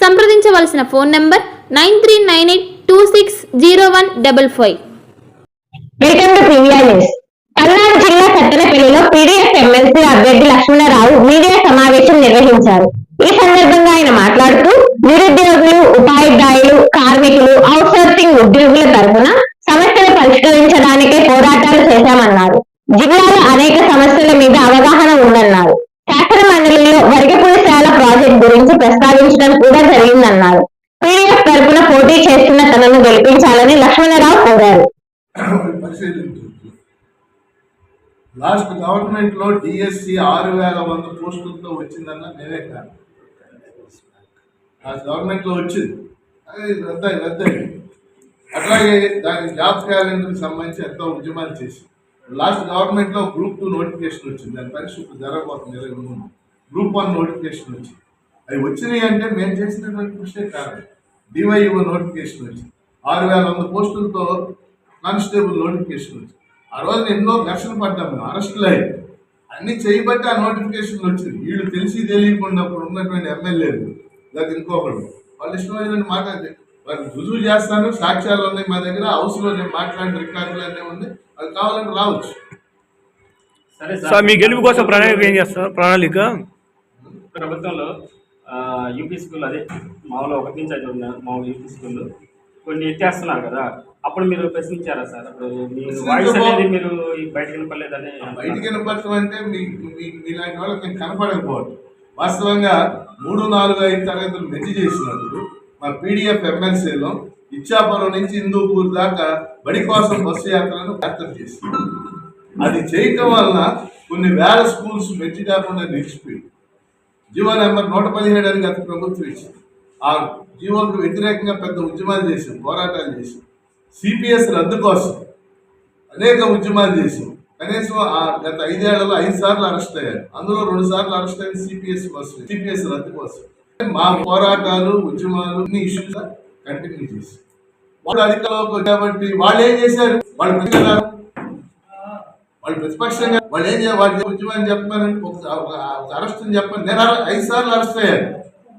సంప్రదించవలసిన phone number nine three nine eight two six zero one double five. Palnadu జిల్లా సత్తెనపల్లిలో PDF MLC అభ్యర్థి Lakshmanarao media సమావేశం నిర్వహించారు. ఈ సందర్భంగా ఆయన మాట్లాడుతూ నిరుద్యోగులు ఉపాధ్యాయులు కార్మికులు అవుట్సోర్సింగ్ ఉద్యోగుల తరఫున సమస్యలు పరిష్కరించడానికే పోరాటాలు చేశామన్నారు. జిల్లాలో అనేక సమస్యల మీద అవగాహన ఉందన్నారు శాసన మండలిలో వర్గపురశాల ప్రాజెక్ట్ గురించి ప్రస్తావించడం కూడా జరిగిందన్నారు పీడీఎఫ్ తరఫున పోటీ చేస్తున్న తనను లక్ష్మణరావు కోరారు. లాస్ట్ గవర్నమెంట్లో డిఎస్సి ఆరు వేల వంద పోస్టులతో వచ్చిందన్న నేనే కాదు లాస్ట్ గవర్నమెంట్లో వచ్చింది. అది రద్దయి రద్దయి అట్లాగే దాని జాబ్ క్యాలెండర్కి సంబంధించి ఎంతో ఉద్యమాలు చేసి లాస్ట్ గవర్నమెంట్లో గ్రూప్ టూ నోటిఫికేషన్ వచ్చింది. దాని పరీక్ష ఇప్పుడు జరగబోతుంది ఇరవై మూడు. గ్రూప్ వన్ నోటిఫికేషన్ వచ్చింది. అవి వచ్చినాయి అంటే మేము చేసినటువంటి కృషే కాదు డివైఓ నోటిఫికేషన్ వచ్చింది. ఆరు వేల వంద పోస్టులతో కానిస్టేబుల్ నోటిఫికేషన్ వచ్చింది. ఆ రోజున ఎన్నో ఘర్షణ పడ్డాం మేము అరెస్టులు అయ్యి. అన్ని చేయబట్టి ఆ నోటిఫికేషన్ వచ్చింది. వీళ్ళు తెలిసి తెలియకుండా అప్పుడు ఉన్నటువంటి ఎమ్మెల్యేలు లేదా ఇంకొకరు వాళ్ళు ఇష్టమైన మాట్లాడి వాళ్ళు రుజువు చేస్తాను సాక్ష్యాలు ఉన్నాయి మా దగ్గర హౌస్లో నేను మాట్లాడిన రికార్డులు అన్నీ ఉంది అది కావాలంటే రావచ్చు. సరే సార్. మీ గెలుపు కోసం ప్రణాళిక ఏం చేస్తారు? ప్రణాళిక? ప్రభుత్వంలో యూపీ స్కూల్ అదే మామూలు ఒకటి నుంచి ఐదు మామూలు యూపీ స్కూల్ కొన్ని ఎత్తేస్తున్నారు కదా అప్పుడు మీరు ప్రశ్నించారా సార్? అప్పుడు మీ వాయిస్ అనేది మీరు బయటకు వినపడలేదని బయటికి వినపడటం అంటే మీ మీలాంటి వాళ్ళకి కనపడకపోవడం వాస్తవంగా మూడు నాలుగు ఐదు తరగతులు మెచ్చి చేసినప్పుడు మా పీడిఎఫ్ ఎమ్మెల్సీలో ఇచ్చాపురం నుంచి హిందూపూర్ దాకా బడి కోసం బస్సు యాత్రను ఏర్పాటు చేసింది. అది చేయటం వలన కొన్ని వేల స్కూల్స్ మెచ్చి కాకుండా నిలిచిపోయింది జీవో నెంబర్ నూట పదిహేడు అని గత ప్రభుత్వం ఇచ్చింది. ఆ జీవోకు వ్యతిరేకంగా పెద్ద ఉద్యమాలు చేసాం పోరాటాలు చేసాం సిపిఎస్ రద్దు కోసం అనేక ఉద్యమాలు చేసాం కనీసం ఆ గత ఐదేళ్ళలో ఐదు సార్లు అరెస్ట్ అయ్యారు. అందులో రెండు సార్లు అరెస్ట్ అయింది సిపిఎస్ కోసం సిపిఎస్ రద్దు కోసం. మా పోరాటాలు ఉద్యమాలు ఇష్యూస్ కంటిన్యూ చేసి వాళ్ళు అధికారంలోకి వచ్చాబట్టి వాళ్ళు ఏం చేశారు? వాళ్ళు వాళ్ళు ప్రతిపక్షంగా వాళ్ళు ఏం చేయాలి వాళ్ళు ఉద్యమాన్ని చెప్పారని ఒక ఒక అరెస్ట్ చెప్పాను నేను ఐదు సార్లు అరెస్ట్ అయ్యాను.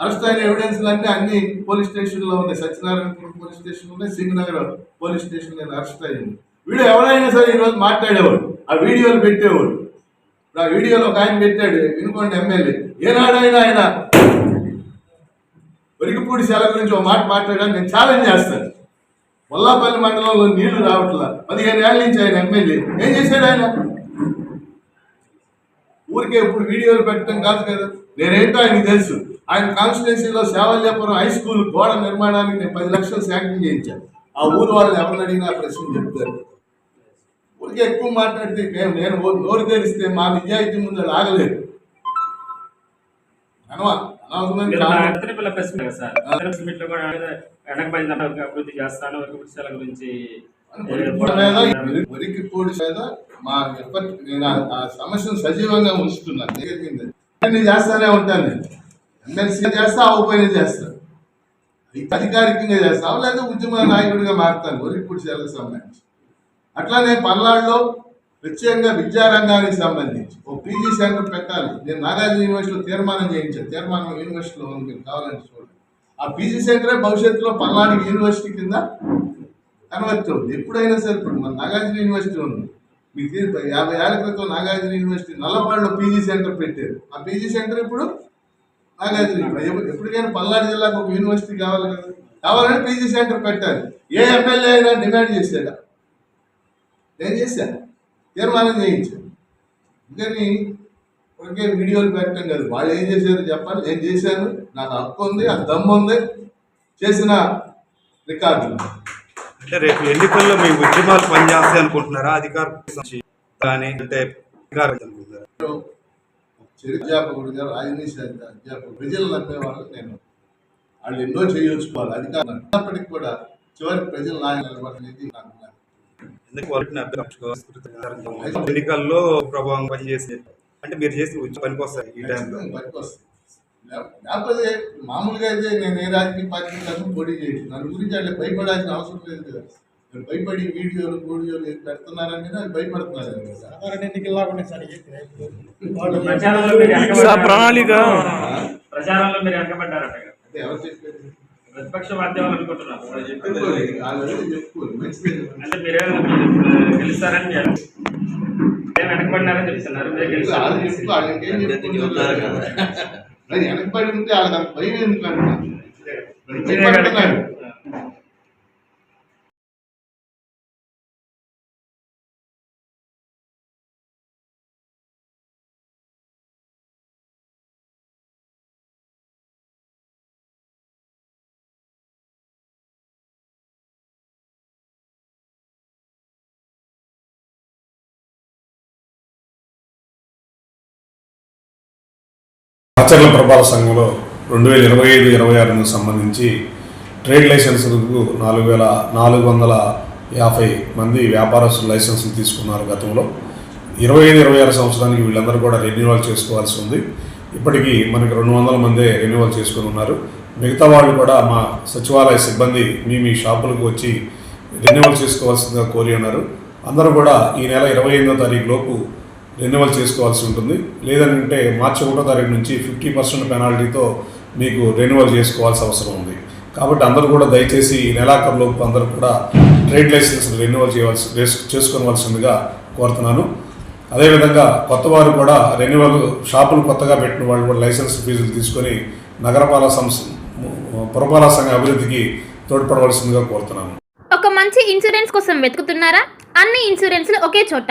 అరెస్ట్ అయిన ఎవిడెన్స్ అన్ని అన్ని పోలీస్ స్టేషన్లో ఉన్నాయి. సత్యనారాయణ పోలీస్ స్టేషన్ ఉన్నాయి. సింగనగర్ పోలీస్ స్టేషన్ నేను అరెస్ట్ అయ్యింది వీడియో ఎవరైనా సరే ఈరోజు మాట్లాడేవాడు. ఆ వీడియోలు పెట్టేవాడు. ఆ వీడియోలో ఒక ఆయన పెట్టాడు. వినుకోండి ఎమ్మెల్యే. ఏనాడైనా ఆయన వరికపూడి శాల గురించి ఒక మాట మాట్లాడడానికి నేను ఛాలెంజ్ చేస్తాను. వల్లాపల్లి మండలంలో నీళ్ళు రావట్లా. పదిహేను ఏళ్ళ నుంచి ఆయన ఎమ్మెల్యే. ఏం చేశాడు ఆయన? ఊరికే ఇప్పుడు వీడియోలు పెట్టడం కాదు కదా. నేనేంటో ఆయనకు తెలుసు. ఆయన కాన్స్టిట్యున్సీలో సేవల్యాపురం హై స్కూల్ గోడ నిర్మాణానికి నేను పది లక్షలు శాంక్షన్ చేయించాను. ఆ ఊరు వాళ్ళని ఎవరిని అడిగినా ప్రశ్న చెప్తారు. ఊరికే ఎక్కువ మాట్లాడితే నేను నేను నోరు తెరిస్తే మా నిజాయితీ ముందు ఆగలేదు అభివృద్ధి చేస్తాను గురించి వరికి పొడి మీద మా ఎఫర్ట్ నేను ఆ- సమస్యను సజీవంగా ఉంచుతున్నాను. చేస్తానే ఉంటాను నేను. ఎమ్మెల్సీగా చేస్తా అవుపోయిన చేస్తాను ఇది అధికారికంగా చేస్తావు? లేదా ఉద్యమ నాయకుడిగా మారుతాను. వరికి పొడి సేవలకు సంబంధించి. అట్లానే పల్నాడులో ప్రత్యేకంగా విద్యారంగానికి సంబంధించి ఓ పీజీ సెంటర్ పెట్టాలి. నేను నాగార్జున యూనివర్సిటీలో తీర్మానం చేయించాను. తీర్మానం యూనివర్సిటీలో ఉంది మీరు కావాలని చూడండి. ఆ పీజీ సెంటరే భవిష్యత్తులో పల్నాడు యూనివర్సిటీ కింద కన్వర్ట్ అవుతుంది ఎప్పుడైనా సరే ఇప్పుడు మన నాగార్జున యూనివర్సిటీ ఉంది. మీకు తెలియదు, యాభై ఏళ్ళ క్రితం నాగార్జున యూనివర్సిటీ నల్లపాడులో పీజీ సెంటర్ పెట్టారు. ఆ పీజీ సెంటర్ ఇప్పుడు నాగార్జున ఇప్పుడు ఎప్పటికైనా పల్నాడు జిల్లాకు ఒక యూనివర్సిటీ కావాలి కదా. కావాలంటే పీజీ సెంటర్ పెట్టాలి. ఏ ఎమ్మెల్యే అయినా డిమాండ్ చేశాడా? నేను చేశాను. తీర్మానం చేయించాను. అందుకని ఒకే వీడియోలు పెట్టడం కాదు. వాళ్ళు ఏం చేశారో చెప్పాలి. నేను చేశాను. నాకు హక్కు ఉంది ఆ దమ్ము ఉంది. చేసిన రికార్డులు అంటే రేపు ఎన్నికల్లో మీ ఉద్యమాలు పనిచేస్తాయి అనుకుంటున్నారా? అధికార కానీ అంటే అధికారం అనుకుంటున్నారా? చరిత్రాధ్యాపకుడిగా రాజనీతి అధ్యాపకుడు ప్రజలు నమ్మేవాళ్ళు నేను. వాళ్ళు ఎన్నో చేయొచ్చుకోవాలి అధికారులు ఉన్నప్పటికీ కూడా చివరికి ప్రజల నాయన నిలబడనేది నాకు. ఎన్నికల్లో ప్రభావం పనిచేసే అంటే మీరు చేసిన ఉద్యోగ పనికి వస్తాయి ఈ టైంలో. పనికొస్తుంది. లే- లేకపోతే మామూలుగా అయితే నేను ఏ రాజకీయ పార్టీ తరఫున పోటీ చేయను. దాని గురించి అంటే భయపడాల్సిన అవసరం లేదు కదా. మీరు భయపడి వీడియోలు వీడియోలు ఏం పెడుతున్నారని అది భయపడుతున్నారు సాధారణ ఎన్నికల్లాగా ఉన్నాయి సార్. ప్రణాళిక. ప్రచారంలో మీరు వెనకబడ్డారట. అంటే ఎవరు చెప్పేది? ప్రతిపక్ష మాధ్యమాలు అనుకుంటున్నారు. వాళ్ళు. అంటే మీరే గెలుస్తారని వెనకబడినారని చెప్తున్నారు? వాళ్ళు వాళ్ళు వెనకబడి ఉంటే వాళ్ళకి అంత భయం ఎందుకు ఆచరణ ప్రభావ సంఘంలో రెండు వేల ఇరవై ఐదు ఇరవై ఆరుకు సంబంధించి ట్రేడ్ లైసెన్సులకు నాలుగు వేల నాలుగు వందల యాభై మంది వ్యాపారస్తులు లైసెన్సులు తీసుకున్నారు గతంలో. ఇరవై ఐదు ఇరవై ఆరు సంవత్సరానికి వీళ్ళందరూ కూడా రెన్యువల్ చేసుకోవాల్సి ఉంది. ఇప్పటికీ మనకి రెండు వందల మందే రెన్యువల్ చేసుకుని ఉన్నారు. మిగతా వాళ్ళు కూడా మా సచివాలయ సిబ్బంది మీ మీ షాపులకు వచ్చి రెన్యువల్ చేసుకోవాల్సిందిగా కోరి ఉన్నారు. అందరూ కూడా ఈ నెల ఇరవై ఎనిమిదో తారీఖు లోపు రెన్యువల్ చేసుకోవాల్సి ఉంటుంది. లేదంటే మార్చి ఒకటో తారీఖు నుంచి ఫిఫ్టీ పర్సెంట్ పెనాల్టీతో మీకు రెన్యువల్ చేసుకోవాల్సిన అవసరం ఉంది. కాబట్టి అందరూ కూడా దయచేసి ఈ నెలాఖరులోపు అందరూ కూడా ట్రేడ్ లైసెన్స్ రెన్యువల్ చేయవలసి చేసుకోవాల్సిందిగా కోరుతున్నాను. అదేవిధంగా కొత్త వారు కూడా రెన్యువల్ షాపులు కొత్తగా పెట్టిన వాళ్ళు కూడా లైసెన్స్ ఫీజులు తీసుకొని నగరపాలక సంస్థ పురపాలక సంఘ అభివృద్ధికి తోడ్పడవలసిందిగా కోరుతున్నాను. ఒక మంచి ఇన్సూరెన్స్ కోసం వెతుకుతున్నారా? అన్ని ఇన్సూరెన్స్లు ఒకే చోట.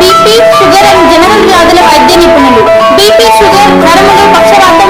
BP sugar and general వ్యాధుల వైద్య నిపుణులు. బీపీ షుగర్ నరములు పక్షవాతం